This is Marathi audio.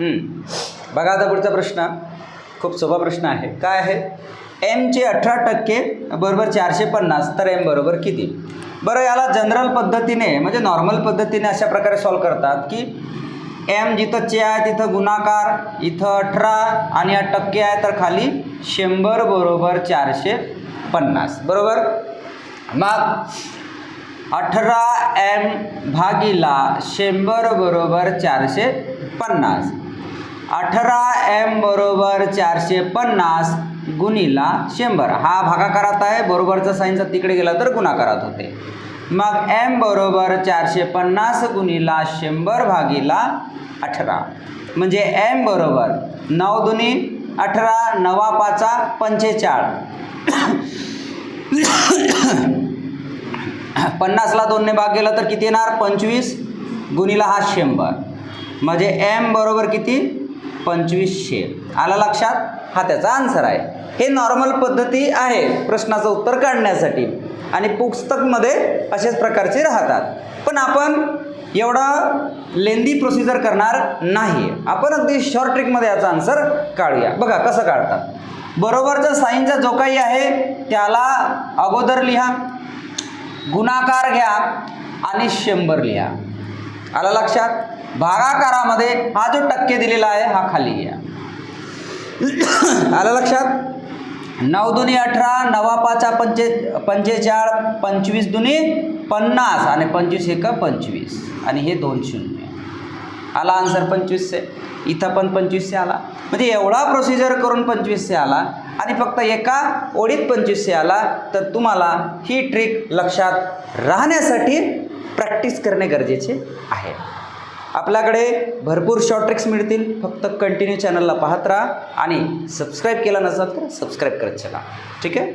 बघा आता पुढचा प्रश्न. खूप सोपा प्रश्न आहे. काय आहे? एमचे अठरा टक्के बरोबर चारशे पन्नास तर एम बरोबर किती? बरं याला जनरल पद्धतीने म्हणजे नॉर्मल पद्धतीने अशा प्रकारे सॉल्व करतात की एम जिथं चे आहे तिथं गुणाकार इथं अठरा आणि या टक्के आहे तर खाली शंभर बरोबर चारशे पन्नास. बरोबर? मग अठरा एम भागीला शंभर बरोबर चारशे पन्नास. अठरा एम बरोबर चारशे पन्नास गुणीला शंभर. हा भागाकारात आहे. बरोबरचा साईनचा तिकडे गेला तर गुणाकारात होते. मग एम बरोबर चारशे पन्नास गुणीला शंभर भागीला अठरा. म्हणजे एम बरोबर नऊ दुनी अठरा नवा पाचा पंचेचाळ पन्नासला दोनने भाग गेला तर किती येणार? पंचवीस गुणीला हा शंभर. म्हणजे एम बरोबर किती? पंचवीसशे. आला लक्षात? हा त्याचा आन्सर आहे. हे नॉर्मल पद्धती आहे प्रश्नाचं उत्तर काढण्यासाठी. आणि पुस्तकमध्ये अशाच प्रकारचे राहतात. पण आपण एवढा लेंदी प्रोसिजर करणार नाही. आपण अगदी शॉर्ट ट्रिकमध्ये याचा आन्सर काढूया. बघा कसं काढतात. बरोबरचा साईनचा जो काही आहे त्याला अगोदर लिहा. गुणाकार घ्या आणि शंभर लिहा. आला लक्षात? भागाकारामध्ये हा जो टक्के दिलेला आहे हा खाली घ्या. आलं लक्षात? नऊ दुनी अठरा नवा पाचा पंचे पंचेचाळ पंचवीस दुनी पन्नास आणि पंचवीस एक पंचवीस. आणि हे दोन शून्य. आला आन्सर पंचवीसशे. इथं पण पंचवीसशे आला. म्हणजे एवढा प्रोसिजर करून पंचवीसशे आला आणि फक्त एका ओळीत पंचवीसशे आला तर तुम्हाला ही ट्रिक लक्षात राहण्यासाठी प्रॅक्टिस करणे गरजेचे आहे. आपल्याकडे भरपूर शॉर्ट ट्रिक्स मिळतील. फक्त कंटिन्यू चॅनलला पाहत राहा आणि सबस्क्राईब केला नसाल तर सबस्क्राईब करत चला. ठीक आहे?